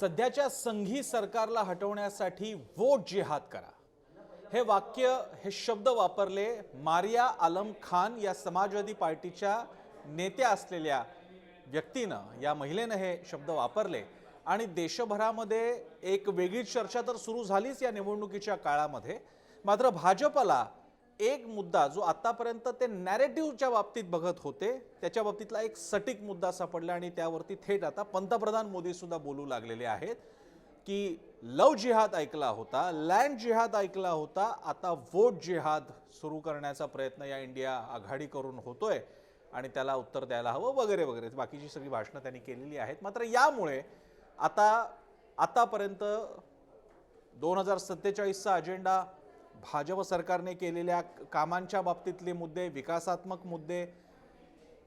सध्याच्या संघी सरकारला हटवण्यासाठी वोट जिहाद करा. हे वाक्य हे शब्द वापरले मारिया आलम खान या समाजवादी पार्टीच्या नेत्या असलेल्या व्यक्तीनं या महिलेनं हे शब्द वापरले. आणि देशभरामध्ये एक वेगळीच चर्चा तर सुरू झालीच या निवडणुकीच्या काळामध्ये. मात्र भाजपला एक मुद्दा जो आतापर्यंत ते नॅरेटिव्हच्या बाबतीत बघत होते त्याच्या बाबतीतला एक सटीक मुद्दा सापडला आणि त्यावरती थेट आता पंतप्रधान मोदी सुद्धा बोलू लागलेले आहेत की लव जिहाद ऐकला होता लँड जिहाद ऐकला होता आता वोट जिहाद सुरू करण्याचा प्रयत्न या इंडिया आघाडी करून होतोय आणि त्याला उत्तर द्यायला हवं वगैरे वगैरे. बाकीची सगळी भाषणं त्यांनी केलेली आहेत. मात्र यामुळे आता आतापर्यंत दोन हजार सत्तेचाळीसचा अजेंडा भाजप सरकारने केलेल्या कामांच्या बाबतीतले मुद्दे विकासात्मक मुद्दे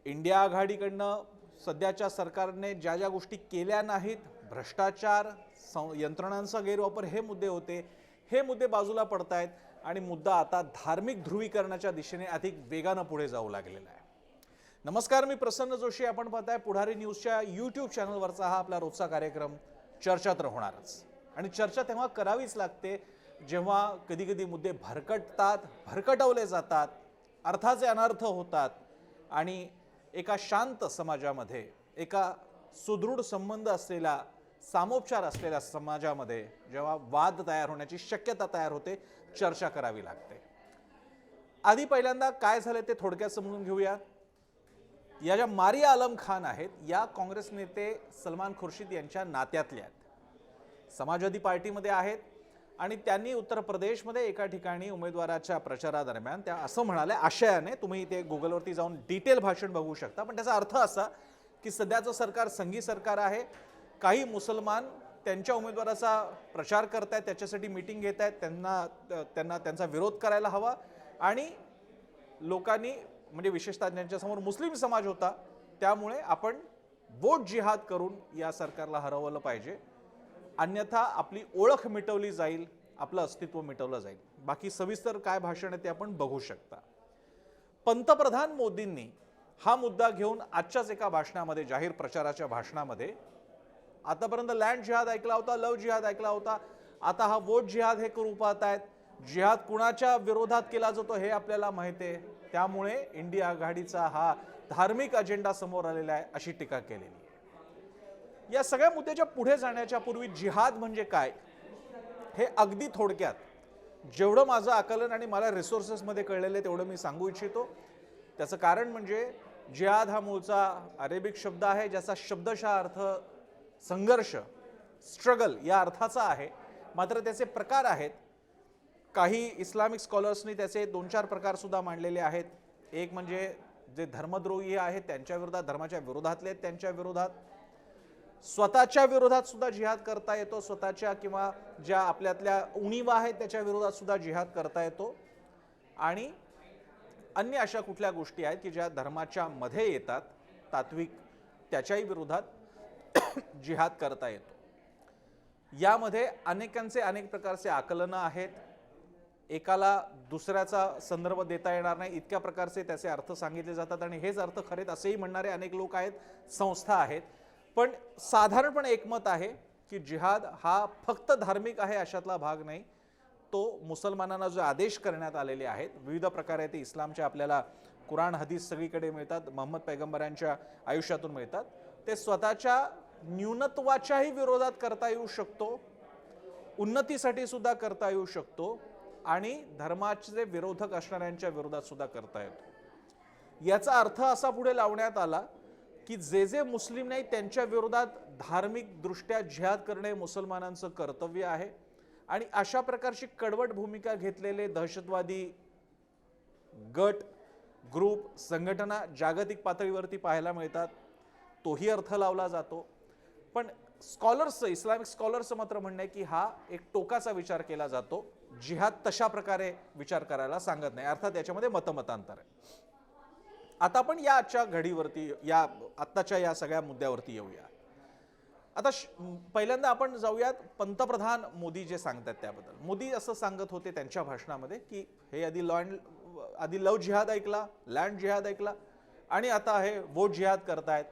इंडिया आघाडीकडनं सध्याच्या सरकारने ज्या ज्या गोष्टी केल्या नाहीत भ्रष्टाचार सं यंत्रणांचा गैरवापर हे मुद्दे होते. हे मुद्दे बाजूला पडत आहेत आणि मुद्दा आता धार्मिक ध्रुवीकरणाच्या दिशेने अधिक वेगानं पुढे जाऊ लागलेला आहे. नमस्कार मी प्रसन्न जोशी. आपण पाहताय पुढारी न्यूजच्या यूट्यूब चॅनलवरचा हा आपला रोजचा कार्यक्रम. चर्चा तर होणारच. आणि चर्चा तेव्हा करावीच लागते जेव्हा कधीकधी मुद्दे भरकटतात भरकटवले जातात अर्थाचे अनर्थ होतात आणि एका शांत समाजामध्ये एका सुदृढ संबंध असलेला सामोपचार असलेल्या समाजामध्ये जेव्हा वाद तयार होण्याची शक्यता तयार होते चर्चा करावी लागते. आधी पहिल्यांदा काय झालं ते थोडक्यात समजून घेऊया. या ज्या मारिया आलम खान आहेत या काँग्रेस नेते सलमान खुर्शीद यांच्या नात्यातल्या आहेत. समाजवादी पार्टीमध्ये आहेत आणि त्यांनी उत्तर प्रदेशमध्ये एका ठिकाणी उमेदवाराच्या प्रचारादरम्यान त्या असं म्हणाल्या आशयाने तुम्ही ते गुगलवरती जाऊन डिटेल भाषण बघू शकता. पण त्याचा अर्थ असा की सध्याचं सरकार संघी सरकार आहे. काही मुसलमान त्यांच्या उमेदवाराचा प्रचार करत आहेत त्याच्यासाठी मिटिंग घेत आहेत त्यांना त्यांना त्यांचा विरोध करायला हवा. आणि लोकांनी म्हणजे विशेषतः ज्यांच्यासमोर मुस्लिम समाज होता त्यामुळे आपण वोट जिहाद करून या सरकारला हरवलं पाहिजे. अन्यथा आपली ओळख मिटवली जाईल आपलं अस्तित्व मिटवलं जाईल. बाकी सविस्तर काय भाषण आहे ते आपण बघू शकता. पंतप्रधान मोदींनी हा मुद्दा घेऊन आजच्याच एका भाषणामध्ये जाहीर प्रचाराच्या भाषणामध्ये आतापर्यंत लँड जिहाद ऐकला होता लव जिहाद ऐकला होता आता हा वोट जिहाद हे करू पाहत आहेत. जिहाद कुणाच्या विरोधात केला जातो हे आपल्याला माहिती आहे. त्यामुळे इंडिया आघाडीचा हा धार्मिक अजेंडा समोर आलेला आहे अशी टीका केलेली. या सगळ्या मुद्द्याच्या पुढे जाण्याच्या पूर्वी जिहाद म्हणजे काय? हे अगदी थोडक्यात जेवढं माझं आकलन आणि मला रिसोर्सेसमध्ये कळलेलं आहे तेवढं मी सांगू इच्छितो. त्याचं कारण म्हणजे जिहाद हा मूळचा अरेबिक शब्द आहे ज्याचा शब्दशः अर्थ संघर्ष स्ट्रगल या अर्थाचा आहे. मात्र त्याचे प्रकार आहेत. काही इस्लामिक स्कॉलर्सनी त्याचे दोन चार प्रकारसुद्धा मांडलेले आहेत. एक म्हणजे जे धर्मद्रोही आहेत त्यांच्या विरोधात धर्माच्या विरोधातले आहेत त्यांच्या विरोधात. स्वतःच्या विरोधात सुद्धा जिहाद करता येतो. स्वतःच्या किंवा ज्या आपल्यातल्या उणीवा आहेत त्याच्या विरोधात सुद्धा जिहाद करता येतो. आणि अन्य अशा कुठल्या गोष्टी आहेत की ज्या धर्माच्या मध्ये येतात तात्विक त्याच्याही विरोधात जिहाद करता येतो. यामध्ये अनेकांचे अनेक प्रकारचे आकलनं आहेत. एकाला दुसऱ्याचा संदर्भ देता येणार नाही इतक्या प्रकारचे त्याचे अर्थ सांगितले जातात. आणि हेच अर्थ खरेत असेही म्हणणारे अनेक लोक आहेत संस्था आहेत. पण साधारणपणे एकमत आहे की जिहाद हा फक्त धार्मिक आहे अशातला भाग नाही. तो मुसलमानांना जो आदेश करण्यात आलेले आहेत विविध प्रकारे ते इस्लामच्या आपल्याला कुराण हदीस सगळीकडे मिळतात मोहम्मद पैगंबरांच्या आयुष्यातून मिळतात. ते स्वतःच्या न्यूनत्वाच्याही विरोधात करता येऊ शकतो उन्नतीसाठी सुद्धा करता येऊ शकतो आणि धर्माचे विरोधक असणाऱ्यांच्या विरोधात सुद्धा करता येतो. याचा अर्थ असा पुढे लावण्यात आला की जे जे मुस्लिम नाही त्यांच्या विरोधात धार्मिकदृष्ट्या जिहाद करणे मुसलमानांचं कर्तव्य आहे. आणि अशा प्रकारची कडवट भूमिका घेतलेले दहशतवादी गट ग्रुप संघटना जागतिक पातळीवरती पाहायला मिळतात. तोही अर्थ लावला जातो. पण स्कॉलर्सचं इस्लामिक स्कॉलर्सचं मात्र म्हणणं आहे की हा एक टोकाचा विचार केला जातो. जिहाद तशा प्रकारे विचार करायला सांगत नाही. अर्थात याच्यामध्ये मतमतांतर आहे. आता आपण या आजच्या घडीवरती या आत्ताच्या या सगळ्या मुद्द्यावरती येऊया. आता श- पहिल्यांदा आपण जाऊयात पंतप्रधान मोदी जे सांगतात त्याबद्दल. मोदी असं सांगत होते त्यांच्या भाषणामध्ये की हे आधी लँड आधी लव जिहाद ऐकला लँड जिहाद ऐकला आणि आता हे वोट जिहाद करतायत.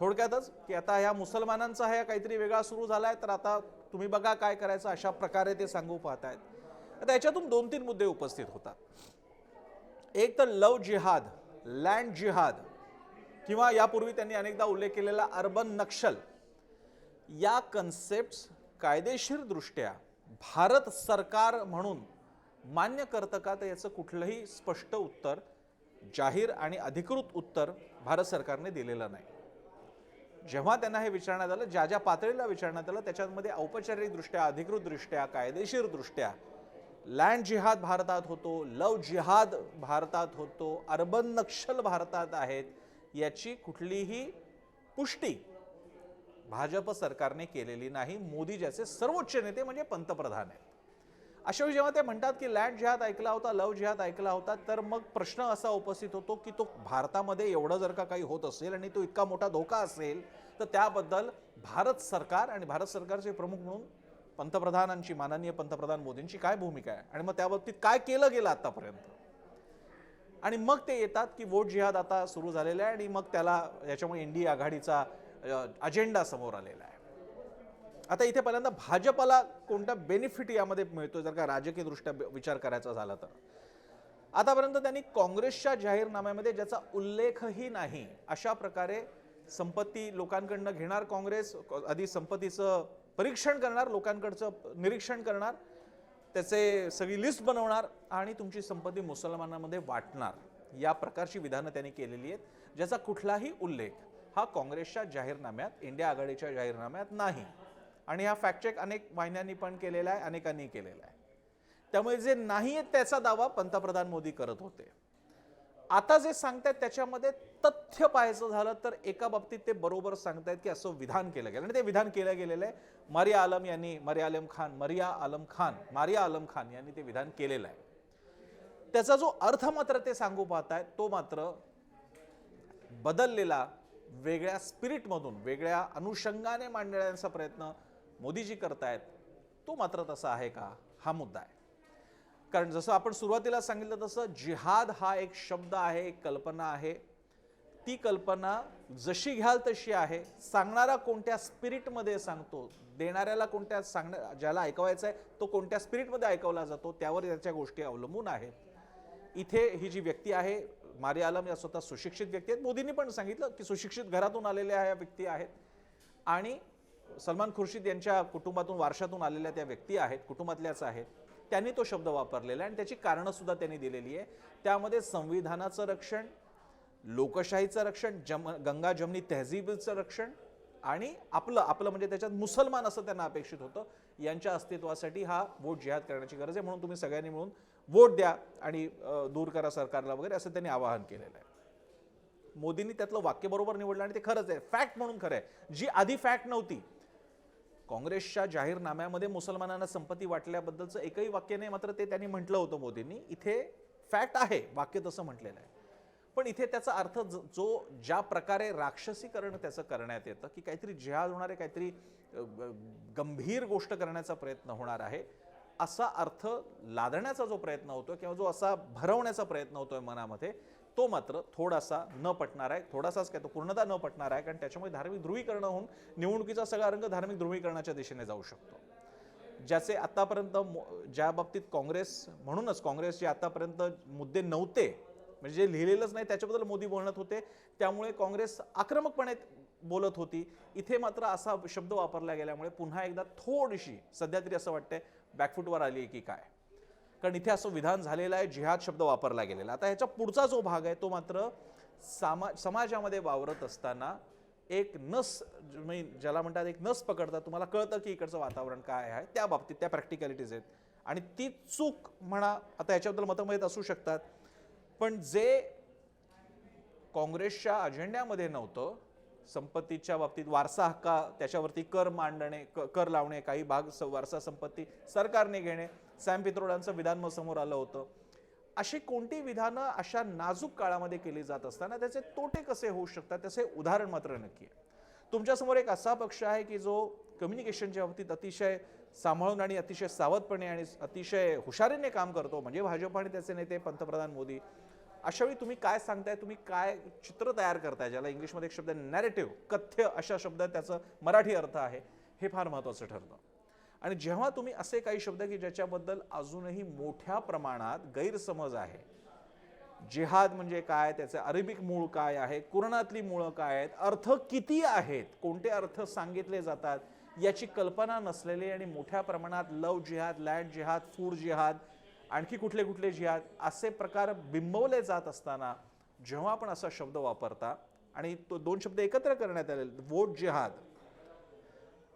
थोडक्यातच की आता ह्या मुसलमानांचा ह्या काहीतरी वेगळा सुरू झाला आहे तर आता तुम्ही बघा काय करायचं अशा प्रकारे ते सांगू पाहतायत. आता याच्यातून दोन तीन मुद्दे उपस्थित होतात. एक तर लव जिहाद. लँड जिहाद. किंवा यापूर्वी त्यांनी अनेकदा उल्लेख केलेला अर्बन नक्षल. या कन्सेप्ट कायदेशीरदृष्ट्या भारत सरकार म्हणून मान्य करतं का? तर याचं कुठलंही स्पष्ट उत्तर जाहीर आणि अधिकृत उत्तर भारत सरकारने दिलेलं नाही. जेव्हा त्यांना हे विचारण्यात आलं ज्या ज्या पातळीला विचारण्यात आलं त्याच्यामध्ये औपचारिकदृष्ट्या अधिकृतदृष्ट्या कायदेशीरदृष्ट्या लँड जिहाद भारतात होतो लव जिहाद भारतात होतो अर्बन नक्षल भारतात आहेत याची कुठलीही पुष्टी भाजप सरकारने केलेली नाही. मोदी ज्याचे सर्वोच्च नेते म्हणजे पंतप्रधान आहेत. अशा वेळी जेव्हा ते म्हणतात की लँड जिहाद ऐकला होता लव जिहाद ऐकला होता तर मग प्रश्न असा उपस्थित होतो की तो भारतामध्ये एवढं जर का काही होत असेल आणि तो इतका मोठा धोका असेल तर त्याबद्दल भारत सरकार आणि भारत सरकारचे प्रमुख म्हणून पंतप्रधानांची माननीय पंतप्रधान मोदींची काय भूमिका आहे? आणि मग त्या बाबतीत काय केलं गेलं आतापर्यंत? आणि मग ते येतात की वोट जिहाद आता सुरू झालेला आहे आणि मग त्याला याच्यामुळे एनडीए आघाडीचा अजेंडा समोर आलेला आहे. आता इथे पहिल्यांदा भाजपला कोणता बेनिफिट यामध्ये मिळतो जर का राजकीयदृष्ट्या विचार करायचा झाला तर? आतापर्यंत त्यांनी काँग्रेसच्या जाहीरनाम्यामध्ये ज्याचा उल्लेखही नाही अशा प्रकारे संपत्ती लोकांकडनं घेणार काँग्रेस आधी संपत्तीचं परीक्षण करणार लोकांकडचं निरीक्षण करणार त्याचे सगळी लिस्ट बनवणार आणि तुमची संपत्ती मुसलमानांमध्ये वाटणार. या प्रकारची विधानं त्यांनी केलेली आहेत ज्याचा कुठलाही उल्लेख हा काँग्रेसच्या जाहीरनाम्यात इंडिया आघाडीच्या जाहीरनाम्यात नाही. आणि हा फॅक्टचेक अनेक वाहिन्यांनी पण केलेला आहे अनेकांनी केलेला आहे. त्यामुळे जे नाही आहे त्याचा दावा पंतप्रधान मोदी करत होते. आता जे सांगतायत त्याच्यामध्ये तथ्य पाहायचं झालं तर एका बाबतीत ते बरोबर सांगतायत की असं विधान केलं गेलं. आणि ते विधान केलं गेलेलं आहे. मरिया आलम यांनी मरिया आलम खान मरिया आलम खान मारिया आलम खान यांनी ते विधान केलेलं आहे. त्याचा जो अर्थ मात्र ते सांगू पाहतायत तो मात्र बदललेला वेगळ्या स्पिरिटमधून वेगळ्या अनुषंगाने मांडण्याचा प्रयत्न मोदीजी करतायत तो मात्र तसा आहे का? हा मुद्दा आहे. कारण जसं आपण सुरुवातीला सांगितलं तसं जिहाद हा एक शब्द आहे एक कल्पना आहे. ती कल्पना जशी घ्याल तशी आहे. सांगणारा कोणत्या स्पिरिटमध्ये सांगतो देणाऱ्याला कोणत्या सांगण्या ज्याला ऐकवायचं आहे तो कोणत्या स्पिरिटमध्ये ऐकवला जातो त्यावर त्याच्या गोष्टी अवलंबून आहेत. इथे ही जी व्यक्ती आहे मारिया आलम या स्वतः सुशिक्षित व्यक्ती आहेत. मोदींनी पण सांगितलं की सुशिक्षित घरातून आलेल्या ह्या व्यक्ती आहेत. आणि सलमान खुर्शीद यांच्या कुटुंबातून वारशातून आलेल्या त्या व्यक्ती आहेत कुटुंबातल्याच आहेत. त्यांनी तो शब्द वापरलेला आहे आणि त्याची कारणंसुद्धा त्यांनी दिलेली आहे. त्यामध्ये संविधानाचं रक्षण लोकशाहीचं रक्षण जम गंगा जमनी तहजीबचं रक्षण आणि आपलं आपलं म्हणजे त्याच्यात मुसलमान असं त्यांना अपेक्षित होतं. यांच्या अस्तित्वासाठी हा वोट जिहाद करण्याची गरज आहे म्हणून तुम्ही सगळ्यांनी मिळून वोट द्या आणि दूर करा सरकारला वगैरे असं त्यांनी आवाहन केलेलं आहे. मोदींनी त्यातलं वाक्य बरोबर निवडलं आणि ते खरंच आहे. फॅक्ट म्हणून खरं आहे. जी आधी फॅक्ट नव्हती काँग्रेसच्या जाहीरनाम्यामध्ये मुसलमानांना संपत्ती वाटल्याबद्दलचं एकही वाक्य नाही मात्र ते त्यांनी म्हटलं होतं मोदींनी. इथे फॅक्ट आहे वाक्य तसं म्हटलेलं आहे. पण इथे त्याचा अर्थ ज- जो ज्या प्रकारे राक्षसीकरण त्याचं करण्यात येतं की काहीतरी जिहाद होणार आहे काहीतरी ग- गंभीर गोष्ट करण्याचा प्रयत्न होणार आहे असा अर्थ लादण्याचा जो प्रयत्न होतो किंवा जो असा भरवण्याचा प्रयत्न होतोय मनामध्ये तो मात्र थोडासा न पटणार आहे. थोडासाच काय तो पूर्णतः न पटणार आहे कारण त्याच्यामुळे धार्मिक ध्रुवीकरण होऊन निवडणुकीचा सगळा रंग धार्मिक ध्रुवीकरणाच्या दिशेने जाऊ शकतो. ज्याचे आतापर्यंत मो- ज्या बाबतीत काँग्रेस म्हणूनच काँग्रेसचे आतापर्यंत मुद्दे नव्हते म्हणजे जे लिहिलेलंच नाही त्याच्याबद्दल मोदी बोलत होते. त्यामुळे काँग्रेस आक्रमकपणे बोलत होती. इथे मात्र असा शब्द वापरला गेल्यामुळे पुन्हा एकदा थोडीशी सध्या तरी असं वाटतंय बॅकफुटवर आली आहे की काय. कारण इथे असं विधान झालेलं आहे जिहाद शब्द वापरला गेलेला आता ह्याच्या पुढचा जो भाग आहे तो मात्र सामा समाजामध्ये वावरत असताना एक नस म्हणजे ज्याला म्हणतात एक नस पकडतात. तुम्हाला कळतं की इकडचं वातावरण काय आहे त्या बाबतीत त्या प्रॅक्टिकॅलिटीज आहेत. आणि ती चूक म्हणा आता याच्याबद्दल मतभेद असू शकतात. पण जे काँग्रेसच्या अजेंड्यामध्ये नव्हतं संपत्तीच्या बाबतीत वारसा हक्का त्याच्यावरती कर मांडणे क- कर लावणे काही भाग स- वारसा संपत्ती सरकारने घेणे सॅम पित्रोडांचं विधान मग समोर आलं होतं. अशी कोणती विधानं अशा नाजूक काळामध्ये केली जात असताना त्याचे तोटे कसे होऊ शकतात त्याचे उदाहरण मात्र नक्की आहे. तुमच्यासमोर एक असा पक्ष आहे की जो कम्युनिकेशनच्या बाबतीत अतिशय सांभाळून आणि अतिशय सावधपणे आणि अतिशय हुशारीने काम करतो म्हणजे भाजप आणि त्याचे नेते पंतप्रधान मोदी अशावेळी तुम्ही काय सांगताय? तुम्ही काय चित्र तयार करताय ज्याला इंग्लिशमध्ये एक शब्द नॅरेटिव्ह कथ्य अशा शब्द त्याचं मराठी अर्थ आहे हे फार महत्त्वाचं ठरतं. आणि जेव्हा तुम्ही असे काही शब्द की ज्याच्याबद्दल अजूनही मोठ्या प्रमाणात गैरसमज आहे जिहाद म्हणजे काय त्याचे अरेबिक मूळ काय आहे कुराणातली मुळं काय आहेत अर्थ किती आहेत कोणते अर्थ सांगितले जातात याची कल्पना नसलेले आणि मोठ्या प्रमाणात लव जिहाद लँड जिहाद फूड जिहाद आणखी कुठले कुठले जिहाद असे प्रकार बिंबवले जात असताना जेव्हा आपण असा शब्द वापरता आणि तो दोन शब्द एकत्र करण्यात आले वोट जिहाद.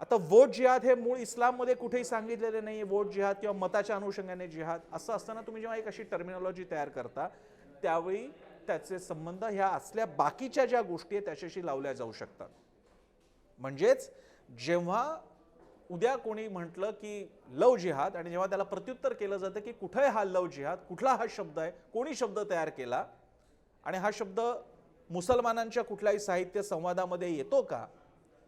आता वोट जिहाद हे मूळ इस्लाममध्ये कुठेही सांगितलेले नाही वोट जिहाद किंवा मताच्या अनुषंगाने जिहाद. असं असताना तुम्ही जेव्हा एक अशी टर्मिनॉलॉजी तयार करता त्यावेळी त्याचे संबंध ह्या असल्या बाकीच्या ज्या गोष्टी आहेत त्याच्याशी लावल्या जाऊ शकतात. म्हणजेच जेव्हा उद्या कोणी म्हटलं की लव जिहाद आणि जेव्हा त्याला प्रत्युत्तर केलं जातं की कुठं आहे हा लव जिहाद कुठला हा शब्द आहे कोणी शब्द तयार केला आणि हा शब्द मुसलमानांच्या कुठल्याही साहित्य संवादामध्ये येतो का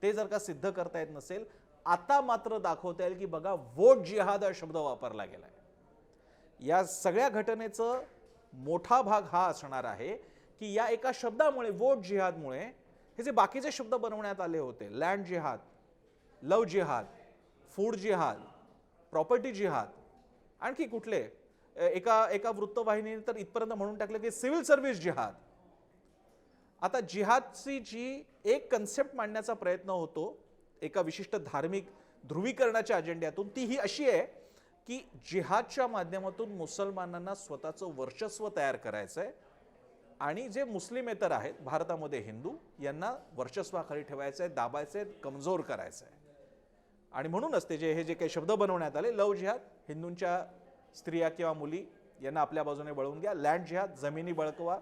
ते जर का सिद्ध करता येत नसेल आता मात्र दाखवता येईल की बघा वोट जिहाद हा शब्द वापरला गेला आहे या सगळ्या घटनेचं मोठा भाग हा असणार आहे की या एका शब्दामुळे वोट जिहादमुळे हे जे बाकीचे शब्द बनवण्यात आले होते लँड जिहाद लव जिहाद फूड जिहाद प्रॉपर्टी जिहाद आणखी कुठले? एका एका वृत्तवाहिनीने तर इथपर्यंत म्हणून टाकलं की सिव्हिल सर्व्हिस जिहाद. आता जिहादची जी एक कन्सेप्ट मांडण्याचा प्रयत्न होतो एका विशिष्ट धार्मिक ध्रुवीकरणाच्या अजेंड्यातून ती ही अशी आहे की जिहादच्या माध्यमातून मुसलमानांना स्वतःचं वर्चस्व तयार करायचं आहे आणि जे मुस्लिमेतर आहेत भारतामध्ये हिंदू यांना वर्चस्वाखाली ठेवायचं आहे दाबायचं आहे कमजोर करायचं आहे आणि म्हणूनच ते जे हे जे काही शब्द बनवण्यात आले लव जिहाद हिंदूंच्या स्त्रिया किंवा मुली यांना आपल्या बाजूने वळवून घ्या. लँड जिहाद जमिनी बळकवा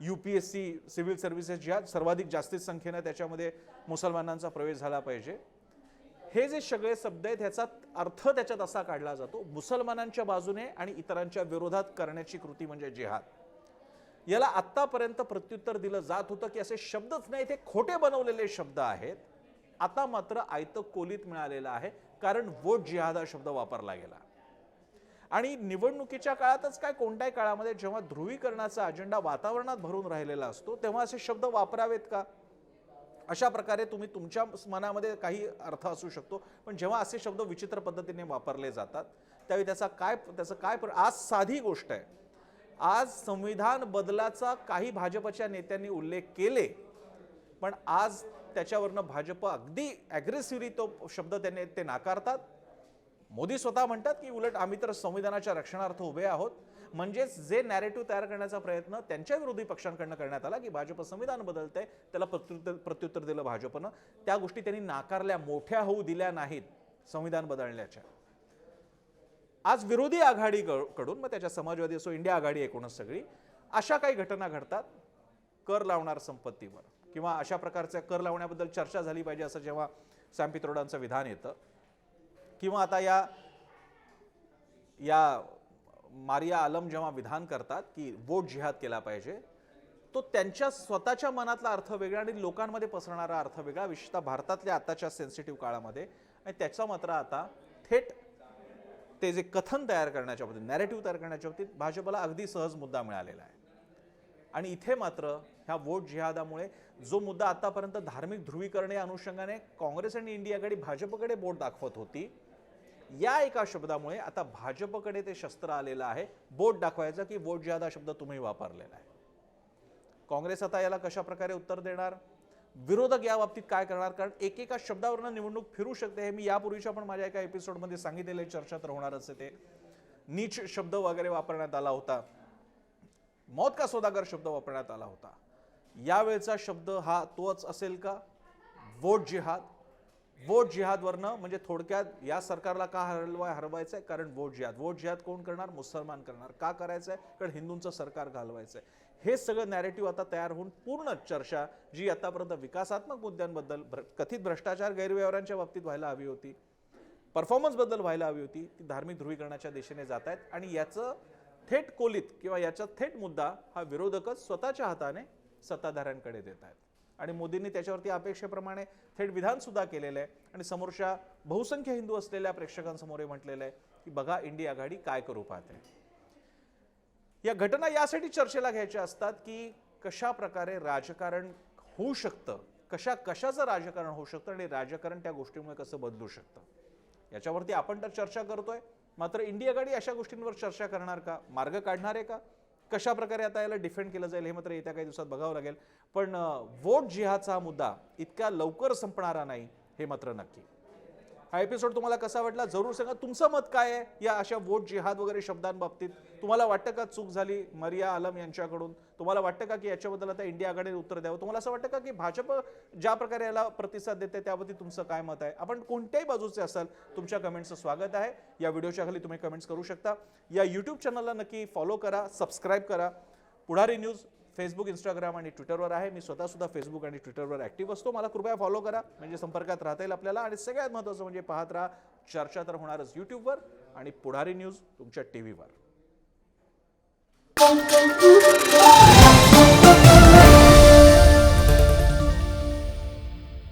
U P S C civil services जिहाद सर्वाधिक जास्तीत संख्येनं त्याच्यामध्ये मुसलमानांचा प्रवेश झाला पाहिजे. हे जे सगळे शब्द आहेत ह्याचा अर्थ त्याच्यात असा काढला जातो मुसलमानांच्या बाजूने आणि इतरांच्या विरोधात करण्याची कृती म्हणजे जिहाद. याला आत्तापर्यंत प्रत्युत्तर दिलं जात होतं की असे शब्दच नाही ते खोटे बनवलेले शब्द आहेत. आता मात्र आयत कोलीत मिळालेलं आहे कारण वोट जिहाद हा शब्द वापरला गेला. आणि निवडणुकीच्या काळातच काय कोणत्याही काळामध्ये जेव्हा ध्रुवीकरणाचा अजेंडा वातावरणात भरून राहिलेला असतो तेव्हा असे शब्द वापरावेत का? अशा प्रकारे तुम्ही तुमच्या मनामध्ये काही अर्थ असू शकतो पण जेव्हा असे शब्द विचित्र पद्धतीने वापरले जातात त्यावेळी त्याचा काय त्याचं काय आज साधी गोष्ट आहे. आज संविधान बदलाचा काही भाजपच्या नेत्यांनी उल्लेख केले पण आज त्याच्यावरनं भाजप अगदी ॲग्रेसिव्हली तो शब्द त्यांनी ते नाकारतात. मोदी स्वतः म्हणतात की उलट आम्ही तर संविधानाच्या रक्षणार्थ उभे आहोत. म्हणजेच जे नॅरेटिव्ह तयार करण्याचा प्रयत्न त्यांच्या विरोधी पक्षांकडनं करण्यात आला की भाजप संविधान बदलतंय त्याला प्रत्युत्तर प्रत्युत्तर दिलं भाजपनं. त्या गोष्टी त्यांनी नाकारल्या मोठ्या होऊ दिल्या नाहीत संविधान बदलण्याच्या. आज विरोधी आघाडी कडून मग त्याच्या समाजवादी असो इंडिया आघाडी एकूणच सगळी अशा काही घटना घडतात. कर लावणार संपत्तीवर. किंवा अशा प्रकारच्या कर लावण्याबद्दल चर्चा झाली पाहिजे असं जेव्हा सॅम पित्रोडांचं विधान येतं. किंवा आता या या मारिया आलम जेव्हा विधान करतात की वोट जिहाद केला पाहिजे तो त्यांच्या स्वतःच्या मनातला अर्थ वेगळा आणि लोकांमध्ये पसरणारा अर्थ वेगळा. विशेषतः भारतातल्या आताच्या सेन्सिटिव्ह काळामध्ये. आणि त्याचा मात्र आता थेट ते जे कथन तयार करण्याच्या बाबतीत नॅरेटिव्ह तयार करण्याच्या बाबतीत भाजपला अगदी सहज मुद्दा मिळालेला आहे. आणि इथे मात्र ह्या वोट जिहादामुळे जो मुद्दा आतापर्यंत धार्मिक ध्रुवीकरण या अनुषंगाने काँग्रेस आणि इंडिया भाजपकडे बोट दाखवत होती या एका शब्दामुळे आता भाजपकडे ते शस्त्र आलेलं आहे. बोट दाखवायचं की वोट जिहाद हा शब्द तुम्ही वापरलेला आहे. काँग्रेस आता याला कशा प्रकारे उत्तर देणार? विरोधक या बाबतीत काय करणार? कारण एकेका शब्दावरनं निवडणूक फिरू शकते हे मी यापूर्वीच्या पण माझ्या एका एपिसोडमध्ये सांगितलेले चर्चा तर होणारच आहे ते. नीच शब्द वगैरे वापरण्यात आला होता. मौत का सौदागर शब्द वापरण्यात आला होता? यावेळचा शब्द हा तोच असेल का? वोट जिहाद. वोट जिहादवरनं म्हणजे थोडक्यात या सरकारला का हरवाय हरवायचं आहे कारण वोट जिहाद. वोट जिहाद कोण करणार? मुसलमान करणार. का करायचं आहे कारण हिंदूंचं सरकार घालवायचं आहे हे सगळं नॅरेटिव्ह आता तयार होऊन पूर्ण चर्चा जी आतापर्यंत विकासात्मक मुद्द्यांबद्दल भ्र- कथित भ्रष्टाचार गैरव्यवहारांच्या बाबतीत व्हायला हवी होती परफॉर्मन्सबद्दल व्हायला हवी होती ती धार्मिक ध्रुवीकरणाच्या दिशेने जात आहेत आणि याचं थेट कोलीत किंवा याचा थेट मुद्दा हा विरोधकच स्वतःच्या हाताने सत्ताधाऱ्यांकडे देत आहेत. आणि मोदींनी त्याच्यावरती अपेक्षेप्रमाणे थेट विधान सुद्धा केलेलं आहे. आणि समोरच्या बहुसंख्य हिंदू असलेल्या प्रेक्षकांसमोर हे म्हटलेलं आहे की बघा इंडिया आघाडी काय करू पाहते. या घटना यासाठी चर्चेला घ्यायच्या असतात की कशा प्रकारे राजकारण होऊ शकतं कशा कशाचं राजकारण होऊ शकतं आणि राजकारण त्या गोष्टीमुळे कसं बदलू शकतं? याच्यावरती आपण तर चर्चा करतोय. मात्र इंडिया आघाडी अशा गोष्टींवर चर्चा करणार का? मार्ग काढणार आहे का? कशा प्रकारे आता याला डिफेंड केलं जाईल हे मात्र येत्या काही दिवसात बघावं लागेल. पण वोट जिहाचा हा मुद्दा इतक्या लवकर संपणारा नाही हे मात्र नक्की. हा एपिसोड तुम्हाला कसा वाटला? जरूर सांगा. तुमचं मत काय आहे? या अशा वोट जिहाद वगैरे शब्दांबाबतीत तुम्हाला वाटतं का चूक झाली मरिया आलम यांच्याकडून? तुम्हाला वाटतं का की याच्याबद्दल आता इंडिया आघाडीने उत्तर द्यावं? तुम्हाला असं वाटतं का की भाजप ज्या प्रकारे याला प्रतिसाद देते त्याबद्दल तुमचं काय मत आहे? आपण कोणत्याही बाजूचे असाल तुमच्या कमेंट्सचं स्वागत आहे. या व्हिडिओच्या खाली तुम्ही कमेंट्स करू शकता. या यूट्यूब चॅनलला नक्की फॉलो करा सबस्क्राईब करा. पुढारी न्यूज फेसबुक इंस्टाग्राम आणि ट्विटरवर आहे. मी स्वतःसुद्धा फेसबुक आणि ट्विटरवर ॲक्टिव्ह असतो. मला कृपया फॉलो करा. म्हणजे संपर्कात राहता येईल आपल्याला. आणि सगळ्यात महत्त्वाचं म्हणजे पाहत राहा. चर्चा तर होणारच यूट्यूबवर आणि पुढारी न्यूज तुमच्या टी व्हीवर